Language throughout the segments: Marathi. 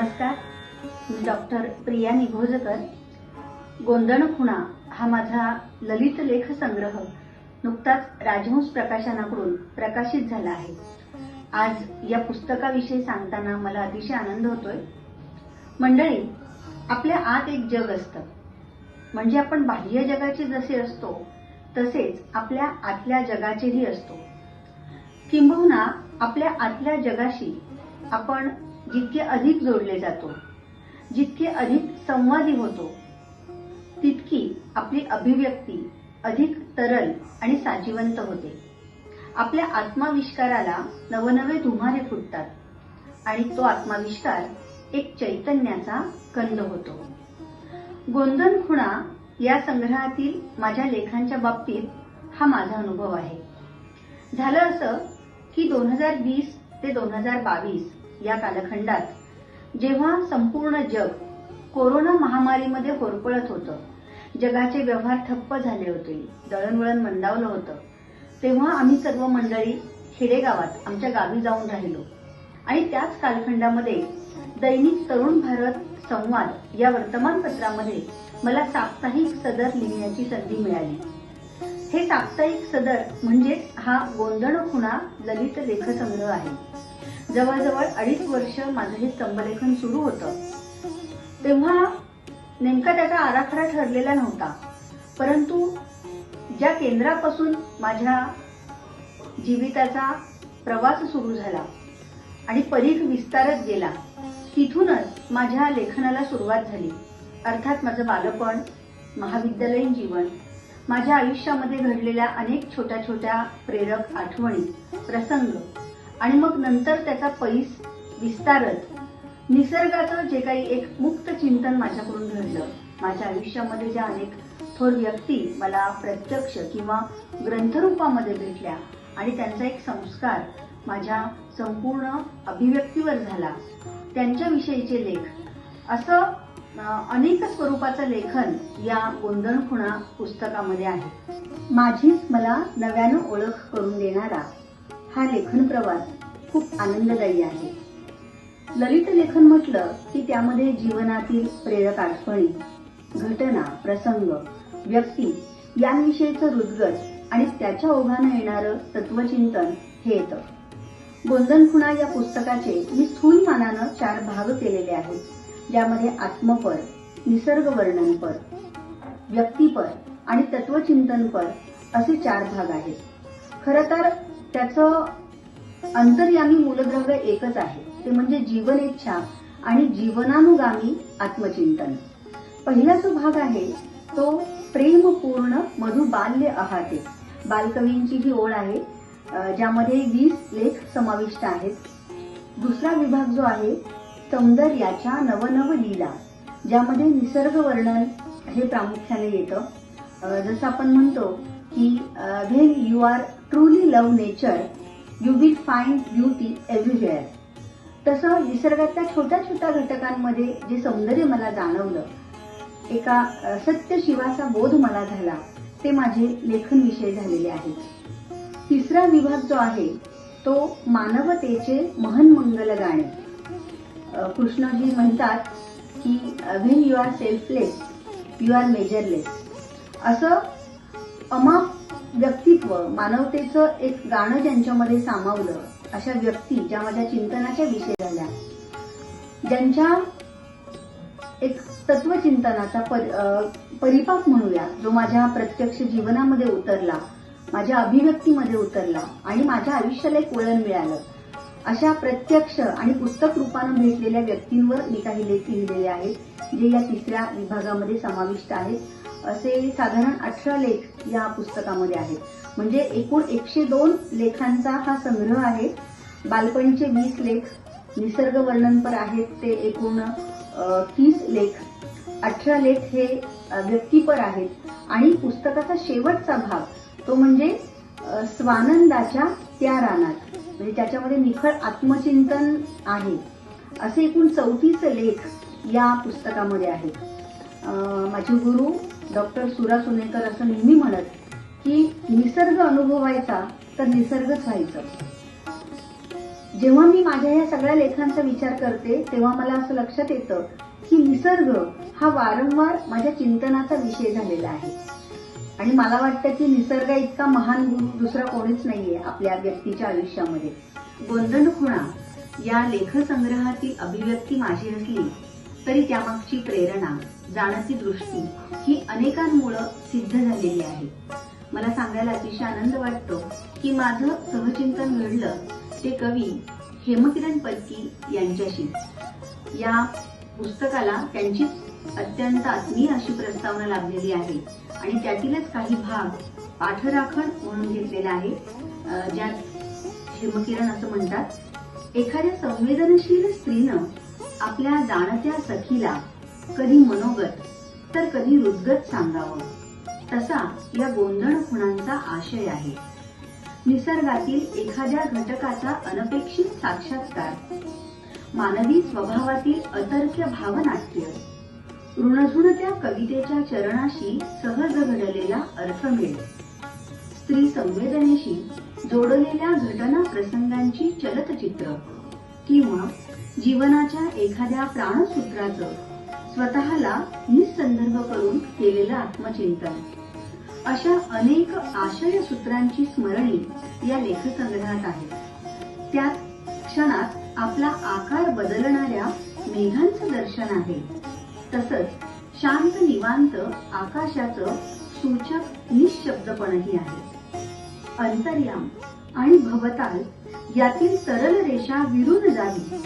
नमस्कार. मी डॉक्टर प्रिया निघोजकर. गोंधण खुणा हा माझा ललित लेख संग्रह नुकताच राजहंस प्रकाशनाकडून प्रकाशित झाला आहे. आज या पुस्तकाविषयी सांगताना मला अतिशय आनंद होतोय. मंडळी आपल्या आत एक जग असतं. म्हणजे आपण बाह्य जगाचे जसे असतो तसेच आपल्या आतल्या जगाचेही असतो. किंबहुना आपल्या आतल्या जगाशी आपण जितके अधिक जोडले जातो जितके अधिक संवादी होतो तितकी आपली अभिव्यक्ती अधिक तरल आणि साजीवंत होते. आपल्या आत्माविष्काराला नवनवे धुमारे फुटतात आणि तो आत्माविष्कार एक चैतन्याचा कंद होतो. गोंधन खुणा या संग्रहातील माझ्या लेखांच्या बाबतीत हा माझा अनुभव आहे. झालं असं की दोन हजार वीस ते दोन हजार बावीस या कालखंडात जेव्हा संपूर्ण जग कोरोना महामारीमध्ये होरपळत होतं जगाचे व्यवहार ठप्प झाले होते दळणवळण मंदावलं होतं तेव्हा आम्ही सर्व मंडळी खेडेगावात आमच्या गावी जाऊन राहिलो. आणि त्याच कालखंडामध्ये दैनिक तरुण भारत संवाद या वर्तमानपत्रामध्ये मला साप्ताहिक सदर लिहिण्याची संधी मिळाली. हे साप्ताहिक सदर म्हणजेच हा गोंधळ खुणा ललित लेखसंग्रह आहे. जवळजवळ अडीच वर्ष माझं हे स्तंभलेखन सुरू होतं. तेव्हा नेमका त्याचा आराखडा ठरलेला नव्हता. परंतु ज्या केंद्रापासून माझ्या जीविताचा प्रवास सुरू झाला आणि परीख विस्तारत गेला तिथूनच माझ्या लेखनाला सुरुवात झाली. अर्थात माझं बालपण महाविद्यालयीन जीवन माझ्या आयुष्यामध्ये घडलेल्या अनेक छोट्या छोट्या प्रेरक आठवणी प्रसंग आणि मग नंतर त्याचा पैस विस्तारत निसर्गाचं जे काही एक मुक्त चिंतन माझ्याकडून घडलं. माझ्या आयुष्यामध्ये ज्या अनेक थोर व्यक्ती मला प्रत्यक्ष किंवा ग्रंथरूपामध्ये भेटल्या आणि त्यांचा एक संस्कार माझ्या संपूर्ण अभिव्यक्तीवर झाला. त्यांच्याविषयीचे लेख. असं अनेक स्वरूपाचं लेखन या गोंधळ खुणा पुस्तकामध्ये आहे. माझीच मला नव्यानं ओळख करून देणारा हा लेखन प्रवास. खूप आनंददायी आहे. ललित लेखन म्हटलं की त्यामध्ये जीवनातील प्रेरक आठवणी घटना प्रसंग व्यक्ती यांविषयीचं रुदगत आणि त्याच्या ओघानं येणारं तत्वचिंतन हे येतं. गोंधन खुणा या पुस्तकाचे मी स्थूल मानानं चार भाग केलेले आहेत ज्यामध्ये आत्मपर निसर्ग वर्णनपर व्यक्तीपर आणि तत्वचिंतनपर असे चार भाग आहेत. खरं तर त्याचं अंतर्यामी मूलद्रव्य एकच आहे. ते म्हणजे जीवन इच्छा आणि जीवनानुगामी आत्मचिंतन. पहिला जो भाग आहे तो प्रेमपूर्ण मधु बाल्य आहाते बालकवींची ही ओळ आहे ज्यामध्ये वीस लेख समाविष्ट आहेत. दुसरा विभाग जो आहे सौंदर्याच्या नवनव लीला ज्यामध्ये निसर्ग वर्णन हे प्रामुख्याने येतं. जसं आपण म्हणतो की when you are truly love nature you will find beauty everywhere तसं निसर्गातल्या छोट्या छोट्या घटकांमध्ये जे सौंदर्य मला जाणवलं एका सत्य शिवाचा बोध मला झाला ते माझे लेखन विषय झालेले आहेत. तिसरा विभाग जो आहे तो मानवतेचे महनमंगल गाणे. कृष्णजी म्हणतात की when you are selfless you are measureless असं अमाप व्यक्तित्व मानवतेचं एक गाणं ज्यांच्यामध्ये सामावलं अशा व्यक्ती ज्या माझ्या चिंतनाच्या विषय झाल्या ज्यांच्या एक तत्वचिंतनाचा पर- परिपाक म्हणूया जो माझ्या प्रत्यक्ष जीवनामध्ये उतरला माझ्या अभिव्यक्तीमध्ये उतरला आणि माझ्या आयुष्याला एक वळण मिळालं. अशा प्रत्यक्ष आणि पुस्तक रूपानं भेटलेल्या व्यक्तींवर मी काही लेख लिहिलेले आहेत जे या तिसऱ्या विभागामध्ये समाविष्ट आहेत. असे साधारण अठरा लेख या पुस्तकामध्ये आहेत. म्हणजे एकूण एकशे दोन लेखांचा हा संग्रह आहे. बालपणीचे वीस लेख निसर्ग वर्णनपर आहेत ते एकूण तीस लेख. अठरा लेख हे व्यक्तीपर आहेत. आणि पुस्तकाचा शेवटचा भाग तो म्हणजे स्वानंदाच्या त्या रानात. म्हणजे त्याच्यामध्ये निखळ आत्मचिंतन आहे. असे एकूण चौतीस लेख या पुस्तकामध्ये आहेत. माझे गुरु डॉक्टर सुरा सुनेकर असं नेहमी म्हणत की निसर्ग अनुभवायचा तर निसर्गच व्हायचं. जेव्हा मी माझ्या या सगळ्या लेखांचा विचार करते तेव्हा मला असं लक्षात येतं की निसर्ग हा वारंवार माझ्या चिंतनाचा विषय झालेला आहे. आणि मला वाटतं की निसर्ग इतका महान गुरु दुसरा कोणीच नाहीये आपल्या व्यक्तीच्या आयुष्यामध्ये. गोंधळखुणा या लेखसंग्रहातील अभिव्यक्ती माझी असली तरी त्यामागची प्रेरणा जाणती दृष्टी ही अनेकांमुळं सिद्ध झालेली आहे. मला सांगायला अतिशय आनंद वाटतो की माझं सहचिंतन घडलं ते कवी हेमकिरण पत्की यांच्याशी. या पुस्तकाला त्यांची अत्यंत आत्मीय अशी प्रस्तावना लाभलेली आहे आणि त्यातीलच काही भाग पाठराखण म्हणून घेतलेला आहे ज्यात हेमकिरण असं म्हणतात एखाद्या संवेदनशील स्त्रीनं आपल्या जाणत्या सखीला कधी मनोगत तर कधी रुद्गत सांगावं. तसा या गोंधळ खुणांचा आशय आहे. निसर्गातील एखाद्या घटकाचा अनपेक्षित साक्षात्कार मानवी स्वभावातील अतर्क्य भावनाट्य ऋणझुणत्या कवितेच्या चरणाशी सहज घडलेला अर्थमेळ स्त्री संवेदनेशी जोडलेल्या घटना प्रसंगांची चलतचित्र किंवा जीवनाच्या एखाद्या प्राणसूत्राचं स्वतःला निसंदर्भ करून केलेलं आत्मचिंतन. अशा अनेक आशय सूत्रांची स्मरणी या लेखसंग्रहात आहे. त्यात क्षणात आपला आकार बदलणाऱ्या मेघांचं दर्शन आहे. तसंच शांत निवांत आकाशाचं सूचक निशब्दपणही आहे. अंतर्याम आणि भवताल यातील सरल रेषा विरून जावी.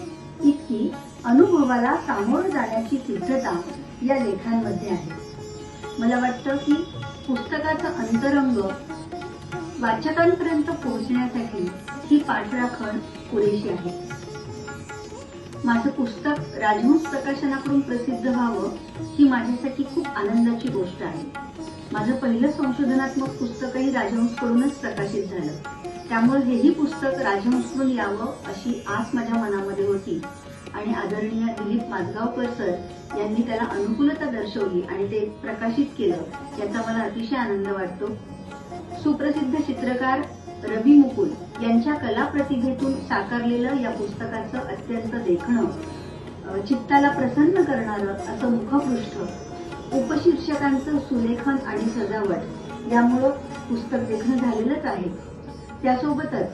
इतकी अनुभवाला सामोरं जाण्याची सिद्धता या लेखांमध्ये आहे. मला वाटतं की पुस्तकाचं अंतरंग वाचकांपर्यंत पोहोचण्यासाठी ही पाठराखण पुरेशी आहे. माझं पुस्तक राजहंस प्रकाशनाकडून प्रसिद्ध व्हावं ही माझ्यासाठी खूप आनंदाची गोष्ट आहे. माझं पहिलं संशोधनात्मक पुस्तकही राजहंसकडूनच प्रकाशित झालं. त्यामुळे हेही पुस्तक राजहंसून यावं अशी आस माझ्या मनामध्ये होती. आणि आदरणीय दिलीप माजगावकर सर यांनी त्याला अनुकूलता दर्शवली आणि ते प्रकाशित केलं याचा मला अतिशय आनंद वाटतो. सुप्रसिद्ध चित्रकार रवी मुकुल यांच्या कला प्रतिभेतून साकारलेलं या पुस्तकाचं अत्यंत देखणं चित्ताला प्रसन्न करणारं असं मुखपृष्ठ उपशीर्षकांचं सुलेखन आणि सजावट यामुळं पुस्तक देखणं झालेलंच आहे. त्यासोबतच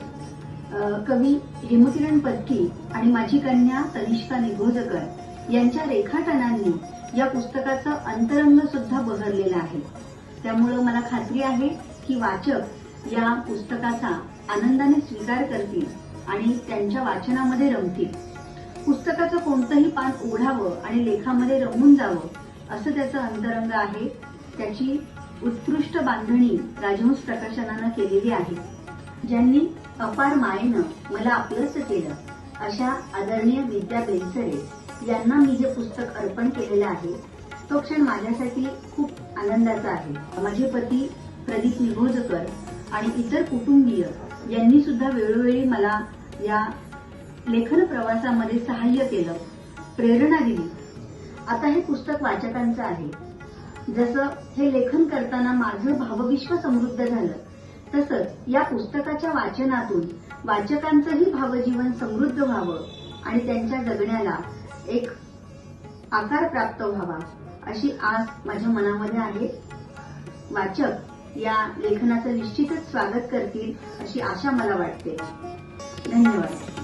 कवी हेमकिरण पत्की आणि माझी कन्या तनिष्का निगोजकर यांच्या रेखाटनांनी या पुस्तकाचं अंतरंग सुद्धा बहरलेलं आहे. त्यामुळं मला खात्री आहे की वाचक या पुस्तकाचा आनंदाने स्वीकार करतील आणि त्यांच्या वाचनामध्ये रमतील. पुस्तकाचं कोणतंही पान उघडावं आणि लेखामध्ये रमून जावं असं त्याचं अंतरंग आहे त्याची उत्कृष्ट बांधणी राजहंस प्रकाशनानं केलेली आहे. ज्यांनी अपार मायेनं मला आपलंच केलं अशा आदरणीय विद्या बेलसरे यांना मी जे पुस्तक अर्पण केलेलं आहे तो क्षण माझ्यासाठी खूप आनंदाचा आहे. माझे पती प्रदीप निगोजकर आणि इतर कुटुंबीय यांनी सुद्धा वेळोवेळी मला या लेखन प्रवासामध्ये सहाय्य केलं प्रेरणा दिली. आता हे पुस्तक वाचकांचं आहे. जसं हे लेखन करताना माझं भावविश्व समृद्ध झालं तसंच या पुस्तकाच्या वाचनातून वाचकांचंही भावजीवन समृद्ध व्हावं आणि त्यांच्या जगण्याला एक आकार प्राप्त व्हावा अशी आस माझ्या मनामध्ये आहे. वाचक या लेखनाचं निश्चितच स्वागत करतील अशी आशा मला वाटते. धन्यवाद.